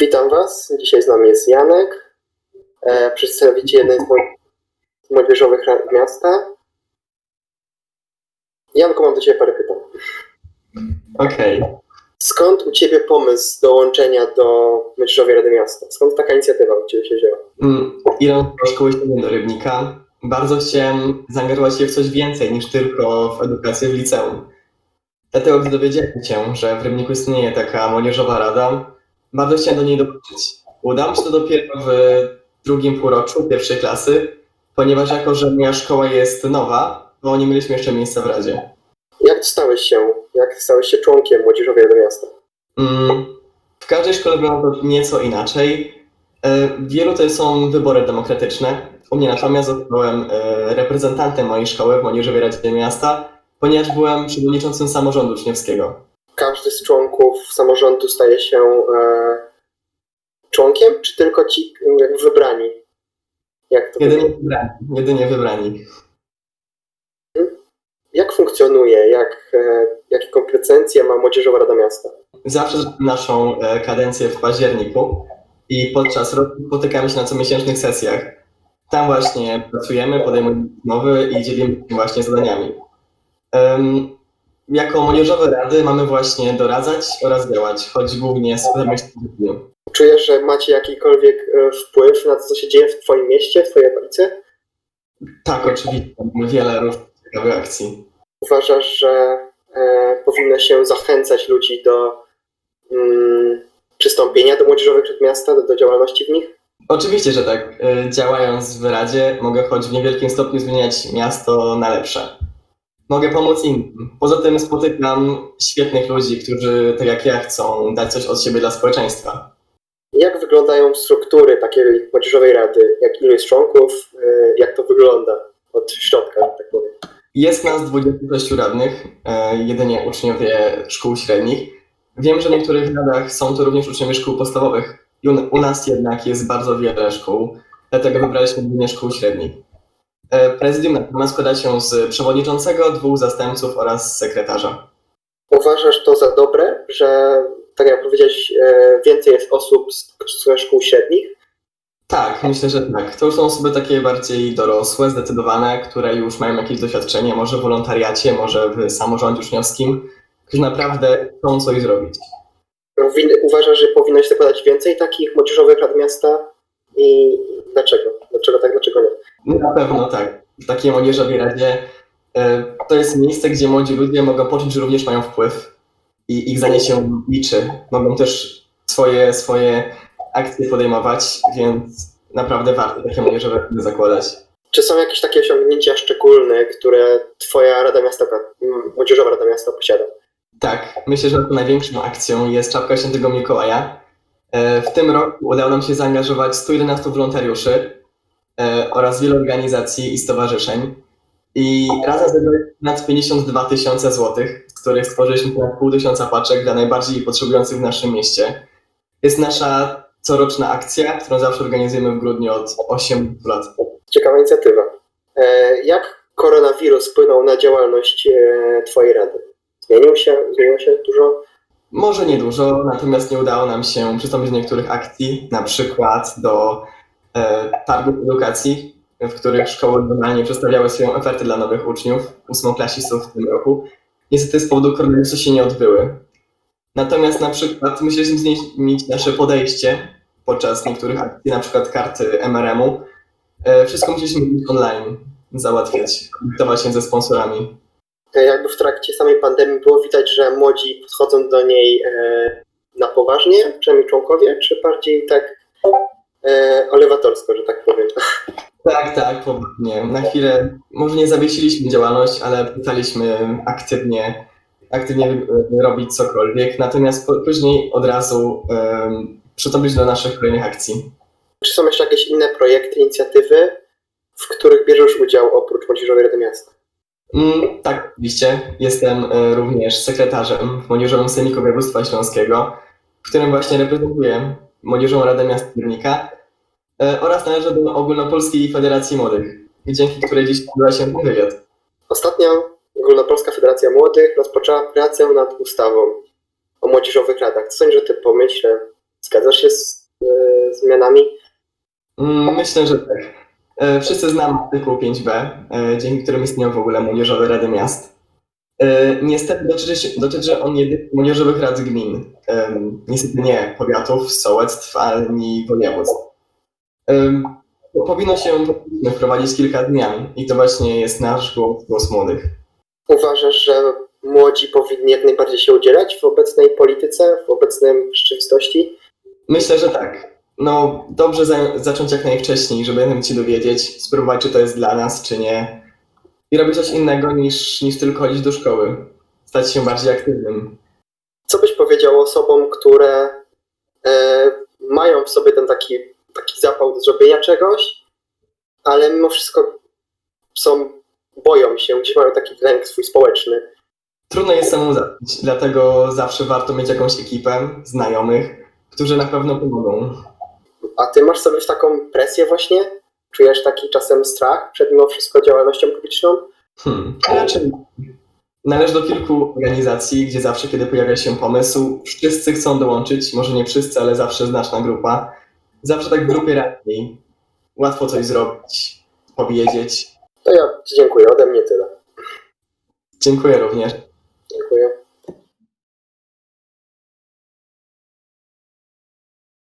Witam Was. Dzisiaj z nami jest Janek, e, przedstawiciel jednej z młodzieżowych rad miasta. Janku, mam do Ciebie parę pytań. Okej. Skąd u Ciebie pomysł dołączenia do Młodzieżowej Rady Miasta? Skąd taka inicjatywa u Ciebie się wzięła? Mm, Idąc do szkoły do Rybnika, bardzo chciałem zaangażować się w coś więcej niż tylko w edukację w liceum. Dlatego, gdy dowiedziałem się, że w Rybniku istnieje taka młodzieżowa rada, bardzo chciałem do niej dołączyć. Udało mi się to dopiero w drugim półroczu pierwszej klasy, ponieważ jako, że moja szkoła jest nowa, to nie mieliśmy jeszcze miejsca w radzie. Jak dostałeś się, jak stałeś się członkiem Młodzieżowej Rady Miasta? Mm, W każdej szkole wygląda to nieco inaczej. E, Wielu to są wybory demokratyczne. U mnie natomiast zostałem e, reprezentantem mojej szkoły w Młodzieżowej Radzie Miasta, ponieważ byłem przewodniczącym samorządu uczniowskiego. Każdy z członków samorządu staje się e, członkiem, czy tylko ci wybrani? Jak to Jedynie wybrani. Jedynie wybrani. Jak funkcjonuje, jak, e, jakie kompetencje ma Młodzieżowa Rada Miasta? Zawsze naszą e, kadencję w październiku i podczas roku spotykamy się na comiesięcznych sesjach. Tam właśnie pracujemy, podejmujemy rozmowy i dzielimy się właśnie zadaniami. Jako młodzieżowe rady mamy właśnie doradzać oraz działać, choć głównie z myślą. Czujesz, że macie jakikolwiek e, wpływ na to, co się dzieje w Twoim mieście, w Twojej okolicy? Tak, oczywiście, mamy wiele różnych ciekawych akcji. Uważasz, że e, powinno się zachęcać ludzi do mm, przystąpienia do Młodzieżowych Rad Miasta, do, do działalności w nich? Oczywiście, że tak. Y, Działając w Radzie mogę choć w niewielkim stopniu zmieniać miasto na lepsze. Mogę pomóc innym. Poza tym spotykam świetnych ludzi, którzy tak jak ja chcą dać coś od siebie dla społeczeństwa. Jak wyglądają struktury takiej Młodzieżowej Rady? Jak ilu jest członków? E, jak to wygląda od środka, tak powiem? Jest nas 26 radnych, e, jedynie uczniowie szkół średnich. Wiem, że w niektórych radach są to również uczniowie szkół podstawowych. U, nas jednak jest bardzo wiele szkół, dlatego wybraliśmy jedynie szkół średnich. E, Prezydium natomiast składa się z przewodniczącego, dwóch zastępców oraz sekretarza. Uważasz to za dobre, że tak jak powiedziałeś, e, więcej jest osób z, szkół średnich? Tak, myślę, że tak. To już są osoby takie bardziej dorosłe, zdecydowane, które już mają jakieś doświadczenie, może w wolontariacie, może w samorządzie uczniowskim, którzy naprawdę chcą coś zrobić. Uważasz, że powinno się zakładać więcej takich młodzieżowych rad miasta? I dlaczego? Dlaczego tak, dlaczego nie? Na pewno tak. W takiej młodzieżowej radzie e, to jest miejsce, gdzie młodzi ludzie mogą poczuć, że również mają wpływ i ich zdanie się liczy. Mogą też swoje, swoje akcje podejmować, więc naprawdę warto takie młodzieżowe rady zakładać. Czy są jakieś takie osiągnięcia szczególne, które Twoja Rada Miasta, Młodzieżowa Rada Miasta posiada? Tak, myślę, że największą akcją jest czapka świętego Mikołaja. E, W tym roku udało nam się zaangażować 111 wolontariuszy e, oraz wiele organizacji i stowarzyszeń. I razem zebraliśmy ponad 52 tysiące złotych, z których stworzyliśmy ponad pół tysiąca paczek dla najbardziej potrzebujących w naszym mieście. Jest nasza coroczna akcja, którą zawsze organizujemy w grudniu od 8 lat. Ciekawa inicjatywa. E, Jak koronawirus wpłynął na działalność Twojej Rady? Zmienił się? Zmieniło się dużo? Może niedużo, natomiast nie udało nam się przystąpić do niektórych akcji, na przykład do e, targów edukacji, w których szkoły normalnie przedstawiały swoją ofertę dla nowych uczniów, ósmoklasistów w tym roku. Niestety z powodu koronawirusa się nie odbyły. Natomiast na przykład myśleliśmy zmienić nasze podejście podczas niektórych akcji, na przykład karty MRM-u. E, wszystko musieliśmy robić online, załatwiać, kontaktować się ze sponsorami. E, Jakby w trakcie samej pandemii było widać, że młodzi podchodzą do niej e, na poważnie, przynajmniej członkowie, czy bardziej tak e, olewatorsko, że tak powiem? Tak, tak, poważnie. Na chwilę może nie zawiesiliśmy działalność, ale pytaliśmy aktywnie, aktywnie robić cokolwiek, natomiast później od razu um, do naszych kolejnych akcji. Czy są jeszcze jakieś inne projekty, inicjatywy, w których bierzesz udział oprócz Młodzieżowej Rady Miasta? Mm, tak, oczywiście. Jestem y, również sekretarzem w Młodzieżowym Sejmiku Województwa Śląskiego, w którym właśnie reprezentuję Młodzieżową Radę Miasta Górnika y, oraz należę do Ogólnopolskiej Federacji Młodych, dzięki której dziś odbywa się ten wywiad. Ostatnio Ogólnopolska Federacja Młodych rozpoczęła pracę nad ustawą o młodzieżowych radach. Co sądzisz o tym pomyśle? Zgadzasz się z e, zmianami? Mm, Myślę, że tak. E, Wszyscy znamy artykuł 5b, e, dzięki którym istnieją w ogóle młodzieżowe rady miast. E, Niestety dotyczy, się, dotyczy on jedynie młodzieżowych rad gmin. Niestety nie powiatów, sołectw, ani województw. Powinno się wprowadzić kilka zmian i to właśnie jest nasz głos, głos młodych. Uważasz, że młodzi powinni jak najbardziej się udzielać w obecnej polityce, w obecnej rzeczywistości? Myślę, że tak. No, dobrze za, zacząć jak najwcześniej, żeby się dowiedzieć, spróbować, czy to jest dla nas, czy nie. I robić coś innego niż, niż tylko chodzić do szkoły. Stać się bardziej aktywnym. Co byś powiedział osobom, które e, mają w sobie ten taki, taki zapał do zrobienia czegoś, ale mimo wszystko są, boją się, gdzieś mają taki lęk swój społeczny. Trudno jest samemu zacząć, dlatego zawsze warto mieć jakąś ekipę znajomych, którzy na pewno pomogą. A ty masz sobie taką presję właśnie? Czujesz taki czasem strach przed mimo wszystko działalnością publiczną? Hmm. Raczej należy do kilku organizacji, gdzie zawsze, kiedy pojawia się pomysł, wszyscy chcą dołączyć, może nie wszyscy, ale zawsze znaczna grupa. Zawsze tak w grupie raczej. Łatwo coś zrobić, powiedzieć. To ja ci dziękuję, ode mnie tyle. Dziękuję również.